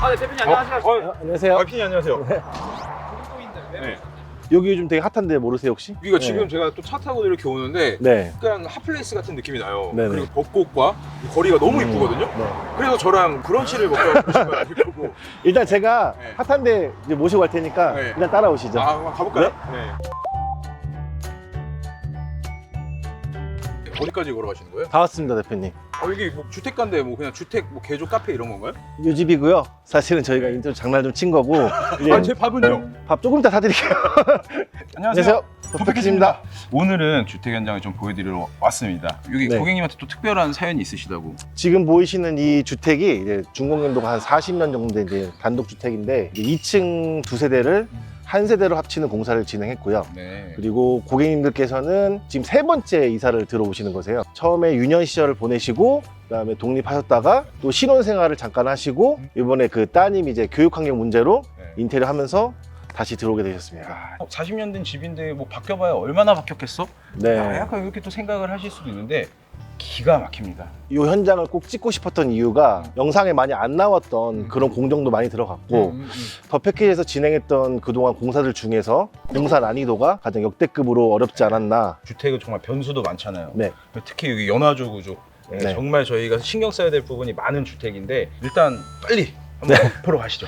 아, 네, 대표님 안녕하세요. 어, 안녕하세요. 아, 피님 안녕하세요. 네. 여기 요즘 되게 핫한데 모르세요 혹시? 여기가 지금 네. 제가 또 차 타고 이렇게 오는데 네. 약간 핫플레이스 같은 느낌이 나요. 네네. 그리고 벚꽃과 이 거리가 너무 음, 이쁘거든요. 네. 그래서 저랑 브런치를 아닐 거고. 일단 제가 네. 핫한데 이제 모시고 갈 테니까 네. 일단 따라오시죠. 아, 한번 가볼까요? 네. 어디까지 걸어가시는 거예요? 다 왔습니다 대표님. 어, 여기 뭐 주택가인데 뭐 그냥 주택 뭐 개조 카페 이런 건가요? 요 집이고요. 사실은 저희가 인터넷 장난 좀 친 거고 이제 아, 제 밥은요? 밥 조금 이따 사드릴게요. 안녕하세요. 덕백기입니다. 오늘은 주택 현장을 좀 보여드리러 왔습니다. 여기 네. 고객님한테 또 특별한 사연이 있으시다고. 지금 보이시는 이 주택이 이제 중공연도가 한 40년 정도 된 이제 단독 주택인데 2층 두 세대를 한 세대로 합치는 공사를 진행했고요. 네. 그리고 고객님들께서는 지금 세 번째 이사를 들어오시는 거세요. 처음에 유년 시절을 보내시고 그다음에 독립하셨다가 또 신혼 생활을 잠깐 하시고 이번에 그 따님 이제 교육 환경 문제로 네. 인테리어 하면서 다시 들어오게 되셨습니다. 야, 40년 된 집인데 뭐 바뀌어봐야 얼마나 바뀌었겠어? 네. 아, 약간 이렇게 또 생각을 하실 수도 있는데 기가 막힙니다. 이 현장을 꼭 찍고 싶었던 이유가 영상에 많이 안 나왔던 음. 그런 공정도 많이 들어갔고 음, 음, 음. 더 패키지에서 진행했던 그동안 공사들 중에서 공사 난이도가 가장 역대급으로 어렵지 않았나. 주택은 정말 변수도 많잖아요. 네. 특히 여기 연화조 구조. 네, 네. 정말 저희가 신경 써야 될 부분이 많은 주택인데 일단 빨리 한번 보러 가시죠.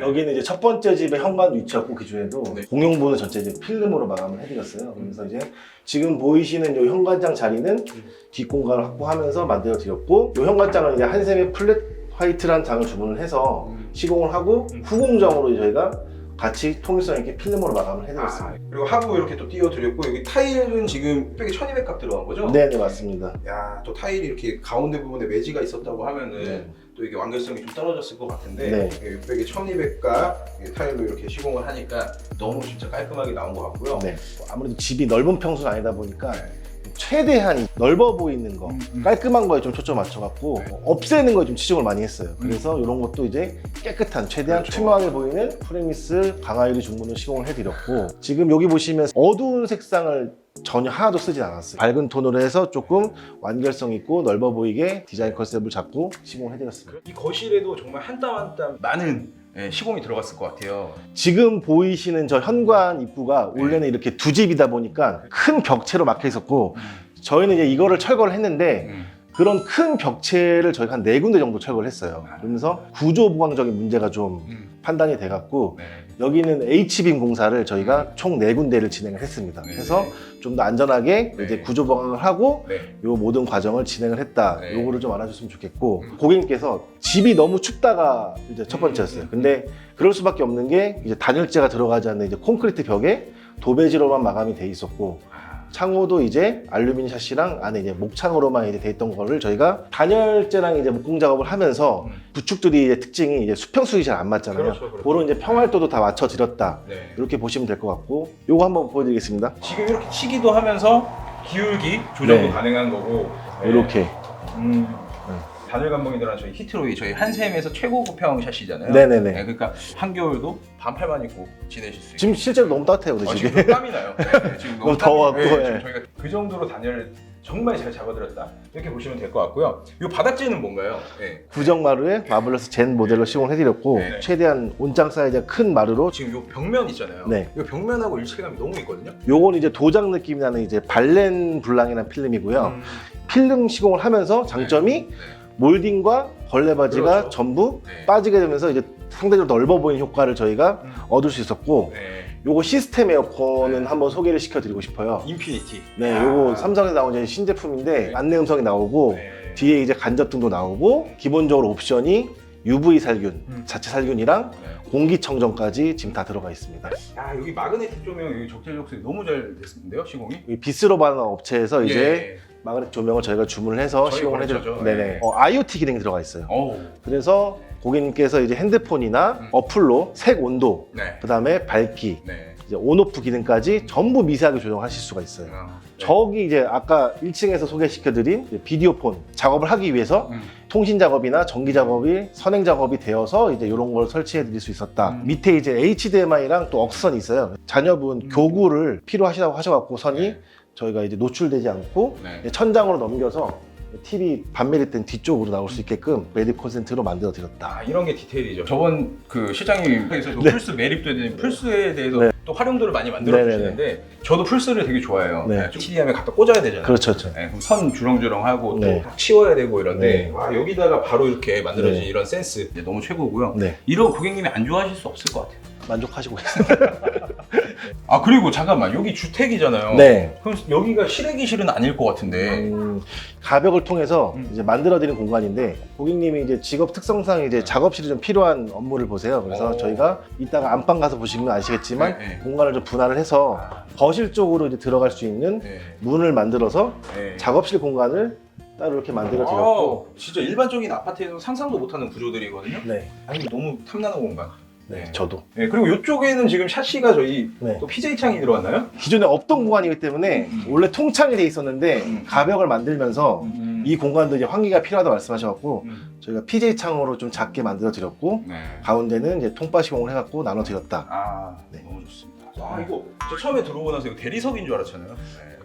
여기는 이제 첫 번째 집의 현관 위치였고 기존에도 네. 공용부는 전체 이제 필름으로 마감을 해드렸어요. 그래서 이제 지금 보이시는 이 현관장 자리는 뒷공간을 확보하면서 만들어 드렸고 이 현관장은 이제 한샘의 플랫 화이트란 장을 주문을 해서 시공을 하고 음. 후공장으로 저희가 같이 통일성 있게 필름으로 마감을 해드렸습니다. 아, 그리고 하부 이렇게 또 띄워드렸고 여기 타일은 지금 뚝배기 1200값 들어간 거죠? 네네 맞습니다. 야, 또 타일이 이렇게 가운데 부분에 매지가 있었다고 하면은 네. 또 이게 완결성이 좀 떨어졌을 것 같은데 네. 600에 1200가 타일로 이렇게 시공을 하니까 너무 진짜 깔끔하게 나온 것 같고요. 네. 아무래도 집이 넓은 평수는 아니다 보니까 최대한 넓어 보이는 거, 음, 음. 깔끔한 거에 좀 초점 맞춰갖고 네. 없애는 거에 좀 치중을 많이 했어요. 그래서 이런 것도 이제 깨끗한, 최대한 그렇죠. 투명하게 보이는 프레미스 강화유리 중문을 시공을 해드렸고 지금 여기 보시면 어두운 색상을 전혀 하나도 쓰진 않았어요. 밝은 톤으로 해서 조금 완결성 있고 넓어 보이게 디자인 컨셉을 잡고 시공을 해드렸습니다. 이 거실에도 정말 한 땀 한 땀 많은 예, 시공이 들어갔을 것 같아요. 지금 보이시는 저 현관 입구가 네. 원래는 이렇게 두 집이다 보니까 큰 벽체로 막혀 있었고 저희는 이제 이거를 철거를 했는데 음. 그런 큰 벽체를 저희가 한 네 군데 정도 철거를 했어요. 그러면서 구조 보강적인 문제가 좀 음. 판단이 돼갖고 네. 여기는 H빔 공사를 저희가 총네 군데를 진행을 했습니다. 네. 그래서 좀 더 안전하게 네. 이제 구조 보강을 하고 네. 요 모든 과정을 진행을 했다. 네. 요거를 좀 알아줬으면 좋겠고 음. 고객님께서 집이 너무 춥다가 이제 첫 번째였어요. 음. 근데 그럴 수밖에 없는 게 이제 단열재가 들어가지 않는 이제 콘크리트 벽에 도배지로만 마감이 돼 있었고 아, 창호도 이제 알루미늄 샤시랑 안에 이제 목창으로만 이제 돼 있던 거를 저희가 단열재랑 이제 목공 작업을 하면서 음. 구축들이 이제 특징이 이제 수평수이 잘 안 맞잖아요. 그렇죠, 그렇죠. 그런 이제 평활도도 다 맞춰 드렸다. 네. 이렇게 보시면 될 것 같고 요거 한번 보여드리겠습니다. 지금 이렇게 치기도 하면서 기울기 조정도 네. 가능한 거고 네. 이렇게 음. 네. 감독이 들어간 저희 히트로이 저희 한샘에서 최고 구평 샷이잖아요. 네네네. 네, 그러니까 한겨울도 반팔만 입고 지내실 수 있고. 지금 실제로 너무 따뜻해요, 우리 어. 지금 좀 땀이 나요. 네, 지금 너무 땀이- 더워갖고, 네, 예. 지금 저희가 그 정도로 단열을 정말 잘 잡아드렸다. 이렇게 보시면 될 것 같고요. 이 바닥재는 뭔가요? 네. 구정 마루에 마블러스 젠 모델로 시공을 해드렸고 네. 최대한 온장 사이즈가 큰 마루로 지금 이 벽면 있잖아요. 네. 이 벽면하고 일체감이 너무 있거든요. 요건 이제 도장 느낌이 나는 이제 발렌 블랑이라는 필름이고요. 음, 필름 시공을 하면서 장점이 네. 몰딩과 걸레바지가 그렇죠. 전부 네. 빠지게 되면서 이제 상대적으로 넓어 보이는 효과를 저희가 음. 얻을 수 있었고 네. 요거 시스템 에어컨은 네. 한번 소개를 시켜드리고 싶어요. 인피니티. 네, 야. 요거 삼성에서 나온 이제 신제품인데 네. 안내 음성이 나오고 네. 뒤에 이제 간접등도 나오고 기본적으로 옵션이 UV 살균, 음. 자체 살균이랑 네. 공기청정까지 지금 다 들어가 있습니다. 야 여기 마그네틱 조명 여기 적재적소리 너무 잘 됐는데요 시공이? 이 비스로 반응 업체에서 이제 예. 마그넷 조명을 저희가 주문을 해서 저희 시공을 저. 네네. 네. 어, IoT 기능이 들어가 있어요. 어우. 그래서 고객님께서 이제 핸드폰이나 음. 어플로 색 온도, 네. 그 다음에 밝기, 네. 이제 온오프 기능까지 전부 미세하게 조정하실 수가 있어요. 아, 네. 저기 이제 아까 1층에서 소개시켜드린 이제 비디오폰 작업을 하기 위해서 음. 통신 작업이나 전기 작업이 선행 작업이 되어서 이제 이런 걸 설치해 드릴 수 있었다. 음. 밑에 이제 HDMI랑 또 억선이 있어요. 자녀분 음. 교구를 필요하시다고 하셔갖고 선이 네. 저희가 이제 노출되지 않고 네. 천장으로 넘겨서 TV 반매립 된 뒤쪽으로 나올 수 있게끔 매립 콘센트로 만들어 드렸다. 아, 이런 게 디테일이죠. 저번 그 시장님께서도 네. 플스 매립되는 플스에 대해서 네. 또 활용도를 많이 만들어 네네네. 주시는데 저도 플스를 되게 좋아해요. 네. 네. HDMI 갖다 꽂아야 되잖아요. 그렇죠, 그렇죠. 네, 그럼 선 주렁주렁하고 네. 또 치워야 되고 이런데 네. 와, 여기다가 바로 이렇게 만들어진 네. 이런 센스 너무 최고고요. 네, 이런 고객님이 안 좋아하실 수 없을 것 같아요. 만족하시고 계세요. 아 그리고 잠깐만 여기 주택이잖아요. 네. 그럼 여기가 실외기실은 아닐 것 같은데. 음, 가벽을 통해서 음. 이제 만들어드리는 공간인데 고객님이 이제 직업 특성상 이제 작업실이 좀 필요한 업무를 보세요. 그래서 오. 저희가 이따가 안방 가서 보시면 아시겠지만 네, 네. 공간을 좀 분할을 해서 거실 쪽으로 이제 들어갈 수 있는 네. 문을 만들어서 네. 작업실 공간을 따로 이렇게 만들어 드렸고 아, 진짜 일반적인 아파트에서 상상도 못하는 구조들이거든요. 네, 아니 너무 탐나는 공간. 네, 저도 네, 그리고 이쪽에는 지금 샤시가 저희 네. 또 PJ 창이 들어왔나요? 기존에 없던 공간이기 때문에 음. 원래 통창이 돼 있었는데 음. 가벽을 만들면서 음. 이 공간도 이제 환기가 필요하다고 말씀하셔갖고 음. 저희가 PJ 창으로 좀 작게 만들어 드렸고 네. 가운데는 이제 통바 시공을 해갖고 나눠 드렸다. 아, 네. 너무 좋습니다. 아, 이거 저 처음에 들어오고 나서 이거 대리석인 줄 알았잖아요.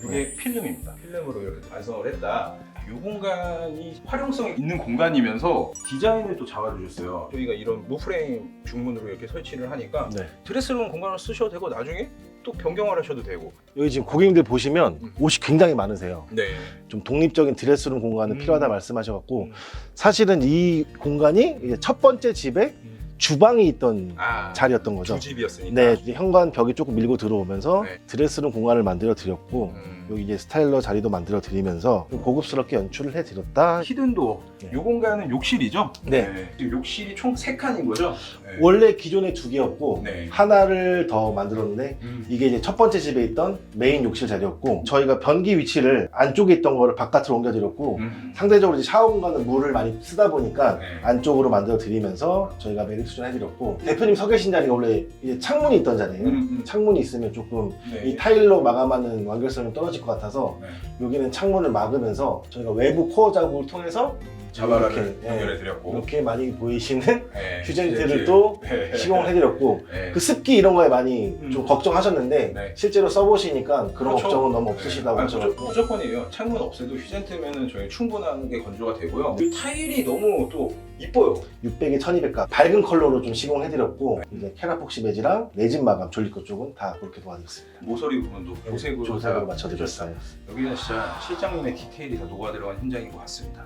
네, 이게 필름입니다. 필름으로 이렇게 완성을 했다. 이 공간이 활용성이 있는 공간이면서 디자인을 또 잡아주셨어요. 저희가 이런 무프레임 중문으로 이렇게 설치를 하니까 네. 드레스룸 공간을 쓰셔도 되고 나중에 또 변경을 하셔도 되고. 여기 지금 고객님들 보시면 음. 옷이 굉장히 많으세요. 네. 좀 독립적인 드레스룸 공간은 음. 필요하다 말씀하셔갖고 음. 사실은 이 공간이 이제 첫 번째 집에 주방이 있던 아, 자리였던 거죠. 두 집이었으니까. 네, 현관 벽이 조금 밀고 들어오면서 네. 드레스룸 공간을 만들어 드렸고 음. 여기 이제 스타일러 자리도 만들어 드리면서 좀 고급스럽게 연출을 해 드렸다. 히든도어. 네. 이 공간은 욕실이죠? 네. 지금 욕실이 총세 칸인 거죠? 네. 원래 기존에 두 개였고 네. 하나를 더 만들었는데 음. 이게 이제 첫 번째 집에 있던 메인 욕실 자리였고 저희가 변기 위치를 안쪽에 있던 거를 바깥으로 옮겨 드렸고 음. 상대적으로 이제 샤워 공간은 물을 많이 쓰다 보니까 네. 안쪽으로 만들어 드리면서 저희가 매립 수준해 드렸고 대표님 서 계신 자리가 원래 이제 창문이 있던 자리예요. 음, 음. 창문이 있으면 조금 네. 이 타일로 마감하는 완결성이 떨어질 것 같아서 네. 여기는 창문을 막으면서 저희가 외부 코어 작업을 통해서 자바라를 이렇게, 연결해 예, 드렸고 이렇게 많이 보이시는 네. 휴전트를 네. 또 네. 시공을 해드렸고 네. 그 습기 이런 거에 많이 음. 좀 걱정하셨는데 네. 실제로 써보시니까 그런 그렇죠. 걱정은 너무 없으시다고 네. 아니, 무조- 무조건이에요. 창문 없애도 휴젠트면은 저희 충분하게 건조가 되고요. 그 타일이 너무 또 이뻐요. 600에 1200가 밝은 컬러로 좀 시공을 해드렸고 네. 이제 캐라폭시 매지랑 내진 마감 졸리코 쪽은 다 그렇게 도와드렸습니다. 모서리 부분도 조색으로 조색으로 다 맞춰드렸어요. 여기는 진짜 실장님의 디테일이 다 녹아 들어간 현장인 것 같습니다.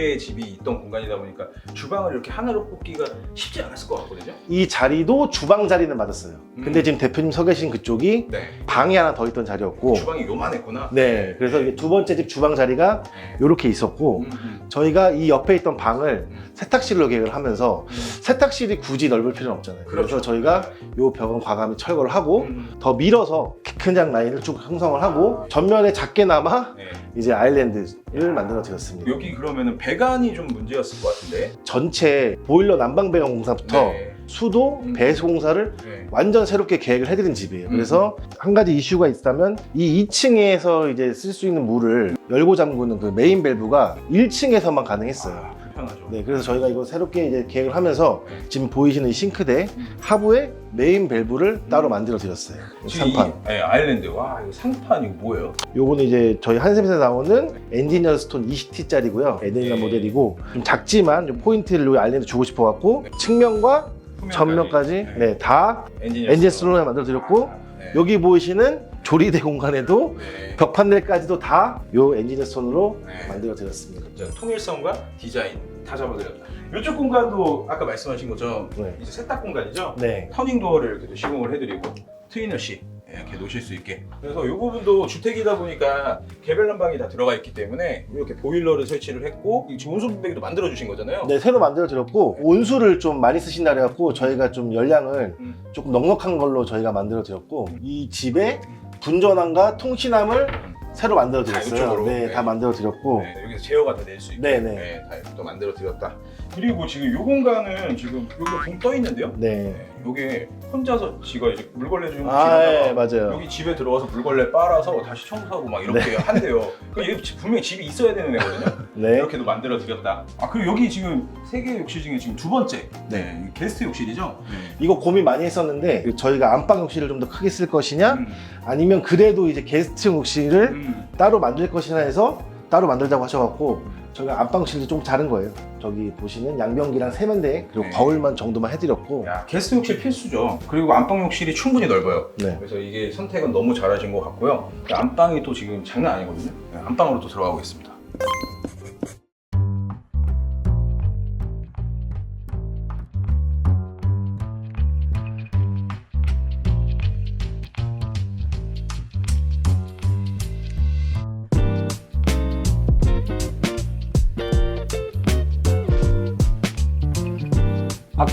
개의 집이 있던 공간이다 보니까 주방을 이렇게 하나로 뽑기가 쉽지 않았을 것 같거든요. 이 자리도 주방 자리는 맞았어요. 근데 음. 지금 대표님 서 계신 그쪽이 네. 방이 하나 더 있던 자리였고 주방이 요만했구나. 네 그래서 이게 두 번째 집 주방 자리가 네. 이렇게 있었고 음, 음, 저희가 이 옆에 있던 방을 음. 세탁실로 계획을 하면서 음. 세탁실이 굳이 넓을 필요는 없잖아요. 그래서 그렇죠. 저희가 이 벽은 과감히 철거를 하고 음. 더 밀어서 키큰장 라인을 쭉 형성을 하고 전면에 작게나마 네. 이제 아일랜드 를 만들어 드렸습니다. 여기 그러면은 배관이 좀 문제였을 것 같은데. 전체 보일러 난방 배관 공사부터 네. 수도 음. 배수 공사를 네. 완전 새롭게 계획을 해드린 집이에요. 음. 그래서 한 가지 이슈가 있다면 이 2층에서 이제 쓸 수 있는 물을 열고 잠그는 그 메인 밸브가 1층에서만 가능했어요. 아, 불편하죠. 네, 그래서 저희가 이거 새롭게 이제 계획을 하면서 네. 지금 보이시는 이 싱크대 하부에 메인 밸브를 따로 만들어 드렸어요. 지금 상판. 이, 네, 아일랜드. 와, 이거 상판 이거 뭐예요? 요거는 이제 저희 한샘에서 나오는 엔지니어 스톤 20T짜리고요. 엔지니어 네. 모델이고 좀 작지만 좀 포인트를 요 아일랜드 주고 싶어 갖고 네. 측면과 전면까지 네, 다 엔지니어 스톤을 만들어 드렸고 네. 여기 보이시는 조리대 공간에도 네. 벽 판넬까지도 다 요 엔지니어 스톤으로 네. 만들어 드렸습니다. 통일성과 디자인 다 잡아드렸다. 이쪽 공간도 아까 말씀하신 것처럼 네. 이제 세탁 공간이죠. 네. 터닝 도어를 이렇게 또 시공을 해드리고 트위너시 이렇게 놓으실 수 있게. 그래서 이 부분도 주택이다 보니까 개별 난방이 다 들어가 있기 때문에 이렇게 보일러를 설치를 했고 이 지금 온수 분배기도 만들어 주신 거잖아요. 네, 새로 만들어 드렸고 온수를 좀 많이 쓰신다 그래갖고 저희가 좀 열량을 음. 조금 넉넉한 걸로 저희가 만들어 드렸고 이 집에 분전함과 통신함을 새로 만들어 다 드렸어요. 이쪽으로? 네, 네. 다 만들어 드렸고 네, 여기서 제어가 다낼수 있게 네 네. 네, 다또 만들어 드렸다. 그리고 지금 이 공간은 지금 여기가 붕떠 있는데요. 네. 네, 이게 혼자서 지가 이제 물걸레 좀 아, 지나다가 예, 맞아요. 여기 집에 들어가서 물걸레 빨아서 다시 청소하고 막 이렇게 한대요. 그얘 분명히 집이 있어야 되는 애거든요. 네. 이렇게도 만들어 드렸다. 아 그리고 여기 지금 세 개 욕실 중에 지금 두 번째 네 게스트 욕실이죠. 이거 고민 많이 했었는데 저희가 안방 욕실을 좀 더 크게 쓸 것이냐 음, 아니면 그래도 이제 게스트 욕실을 음. 따로 만들 것이냐 해서 따로 만들자고 하셔갖고 저희가 안방 욕실도 좀 작은 거예요. 저기 보시면 양변기랑 세면대 그리고 네. 거울만 정도만 해드렸고 야 게스트 욕실 필수죠. 그리고 안방 욕실이 충분히 넓어요. 네. 그래서 이게 선택은 너무 잘하신 것 같고요. 안방이 또 지금 장난 아니거든요. 네, 안방으로 또 들어가 보겠습니다.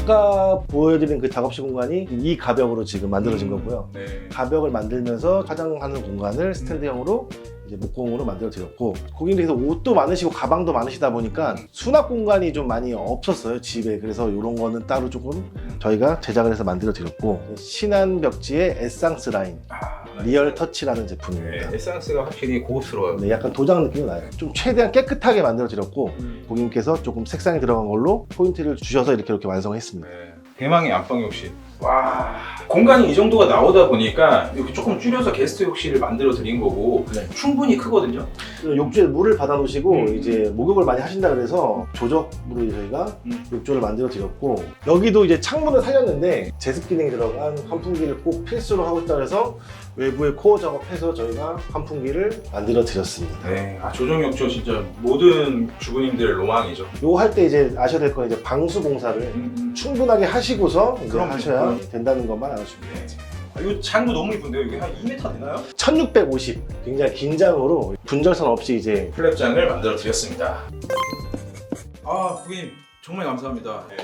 아까 보여드린 그 작업실 공간이 이 가벽으로 지금 만들어진 거고요. 네. 가벽을 만들면서 화장하는 공간을 스탠드형으로 이제 목공으로 만들어 드렸고 고객님께서 옷도 많으시고 가방도 많으시다 보니까 수납 공간이 좀 많이 없었어요 집에 그래서 이런 거는 따로 조금 저희가 제작을 해서 만들어 드렸고 신한 벽지의 에상스 라인 아, 리얼 터치라는 네, 제품입니다. 에센스가 확실히 고급스러워요. 네, 약간 도장 느낌이 나요. 좀 최대한 깨끗하게 만들어 드렸고 고객님께서 조금 색상이 들어간 걸로 포인트를 주셔서 이렇게 이렇게 완성했습니다. 네. 대망의 안방 욕실. 와 공간이 이 정도가 나오다 보니까 이렇게 조금 줄여서 게스트 욕실을 만들어 드린 거고 네. 충분히 크거든요. 욕조에 물을 받아 놓으시고 음. 이제 목욕을 많이 하신다 그래서 조적으로 저희가 음. 욕조를 만들어 드렸고 여기도 이제 창문을 살렸는데 제습 기능이 들어간 환풍기를 꼭 필수로 하고 있다 그래서 외부에 코어 작업해서 저희가 환풍기를 만들어 드렸습니다. 네, 아, 조정 욕조 진짜 모든 주부님들의 로망이죠. 요거 할때 이제 아셔야 될 건 이제 방수 공사를 충분하게 하시고서 이제 그럼, 하셔야 그럼. 된다는 것만 알아주시면 돼요. 아, 이 장도 너무 이쁜데요. 이게 한 2m 되나요? 1650 굉장히 긴 장으로 분절선 없이 이제 플랩장을 만들어 드렸습니다. 아, 고객님 정말 감사합니다. 네.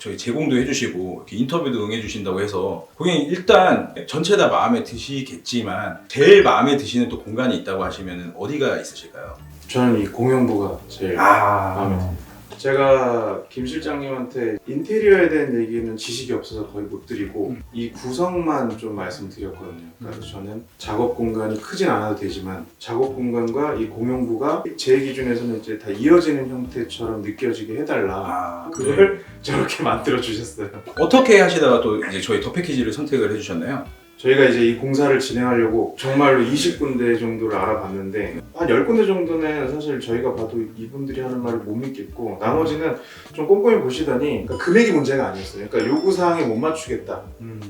아, 저희 제공도 해주시고 인터뷰도 응해주신다고 해서 고객님 일단 전체 다 마음에 드시겠지만 제일 마음에 드시는 또 공간이 있다고 하시면 어디가 있으실까요? 저는 이 공용부가 제일 아, 마음에 듭니다. 제가 김 실장님한테 인테리어에 대한 얘기는 지식이 없어서 거의 못 드리고 음. 이 구성만 좀 말씀드렸거든요. 그래서 저는 작업 공간이 크진 않아도 되지만 작업 공간과 이 공용부가 제 기준에서는 이제 다 이어지는 형태처럼 느껴지게 해달라. 아, 그걸 그걸 저렇게 만들어 주셨어요. 어떻게 하시다가 또 이제 저희 더 패키지를 선택을 해주셨나요? 저희가 이제 이 공사를 진행하려고 정말로 20군데 정도를 알아봤는데 한 10군데 정도는 사실 저희가 봐도 이분들이 하는 말을 못 믿겠고 나머지는 좀 꼼꼼히 보시더니 그러니까 금액이 문제가 아니었어요. 그러니까 요구사항에 못 맞추겠다.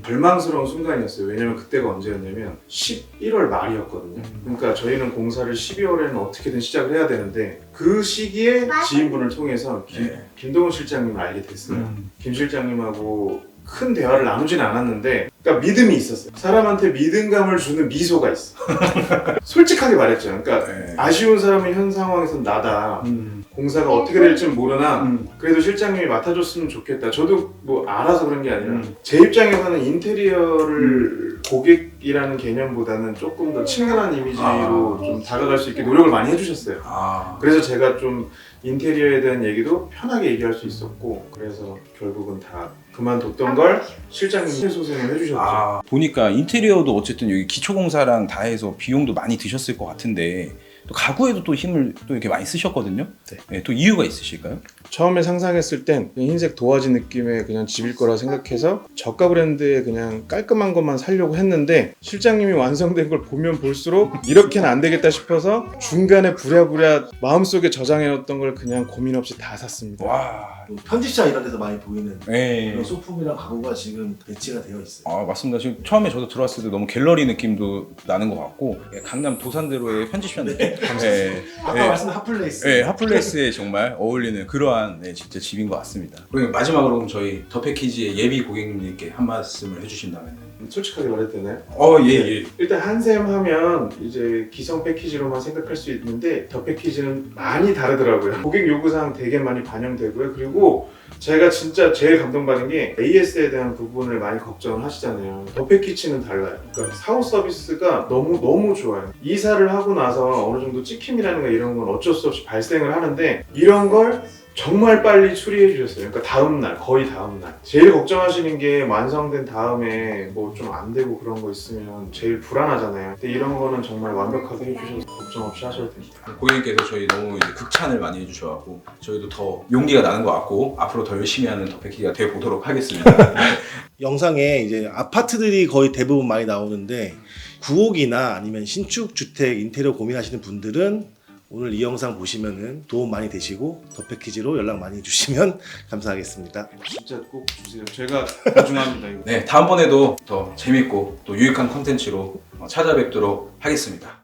절망스러운 순간이었어요. 왜냐면 그때가 언제였냐면 11월 말이었거든요. 그러니까 저희는 공사를 12월에는 어떻게든 시작을 해야 되는데 그 시기에 지인분을 통해서 김, 네. 김동훈 실장님을 알게 됐어요. 음. 김 실장님하고 큰 대화를 나누진 않았는데 그러니까 믿음이 있었어요. 사람한테 믿음감을 주는 미소가 있어. 솔직하게 말했죠. 그러니까 네. 아쉬운 사람은 현 상황에서 나다. 공사가 어떻게 될지 모르나 음. 그래도 실장님이 맡아줬으면 좋겠다. 저도 뭐 알아서 그런 게 아니라 음. 제 입장에서는 인테리어를 고객이라는 개념보다는 조금 더 친근한 이미지로 아. 좀 다가갈 수 있게 노력을 많이 해주셨어요. 아, 그래서 제가 좀 인테리어에 대한 얘기도 편하게 얘기할 수 있었고 그래서 결국은 다 그만뒀던 걸 실장님이 소생을 해주셨죠. 아, 보니까 인테리어도 어쨌든 여기 기초공사랑 다 해서 비용도 많이 드셨을 것 같은데 또 가구에도 또 힘을 또 이렇게 많이 쓰셨거든요. 네, 또 이유가 있으실까요? 처음에 상상했을 땐 흰색 도화지 느낌의 그냥 집일 거라 생각해서 저가 브랜드의 그냥 깔끔한 것만 살려고 했는데 실장님이 완성된 걸 보면 볼수록 이렇게는 안 되겠다 싶어서 중간에 부랴부랴 마음속에 저장해놓던 걸 그냥 고민 없이 다 샀습니다. 와, 편집자 이런 데서 많이 보이는 네. 그런 소품이랑 가구가 지금 배치가 되어 있어요. 아 맞습니다. 지금 처음에 저도 들어왔을 때 너무 갤러리 느낌도 나는 것 같고 예, 강남 도산대로의 편집션 느낌. 네, 아까 네. 말씀드린 핫플레이스. 네, 핫플레스에 정말 어울리는 그러한 네, 진짜 집인 것 같습니다. 그럼 마지막으로 그럼 저희 더 패키지의 예비 고객님들께 한 말씀을 해주신다면 솔직하게 말해도 되나요? 어, 예, 예. 일단 한샘 하면 이제 기성 패키지로만 생각할 수 있는데 더 패키지는 많이 다르더라고요. 고객 요구사항 되게 많이 반영되고요. 그리고 제가 진짜 제일 감동받은 게 AS에 대한 부분을 많이 걱정을 하시잖아요. 더 패키지는 달라요. 그러니까 사후 서비스가 너무 너무 좋아요. 이사를 하고 나서 어느 정도 찍힘이라는 거 이런 건 어쩔 수 없이 발생을 하는데 이런 걸 정말 빨리 추리해 주셨어요. 그러니까 다음 날, 거의 다음 날. 제일 걱정하시는 게 완성된 다음에 뭐 좀 안 되고 그런 거 있으면 제일 불안하잖아요. 근데 이런 거는 정말 완벽하게 해주셔서 걱정 없이 하셔도 됩니다. 고객님께서 저희 너무 이제 극찬을 많이 해주셔갖고 저희도 더 용기가 나는 것 같고 앞으로 더 열심히 하는 더 패키지가 되어 보도록 하겠습니다. 영상에 이제 아파트들이 거의 대부분 많이 나오는데 구옥이나 아니면 신축 주택 인테리어 고민하시는 분들은 오늘 이 영상 보시면은 도움 많이 되시고 더 패키지로 연락 많이 주시면 감사하겠습니다. 진짜 꼭 주세요. 제가 보증합니다. 이거. 네, 다음번에도 더 재밌고 또 유익한 컨텐츠로 찾아뵙도록 하겠습니다.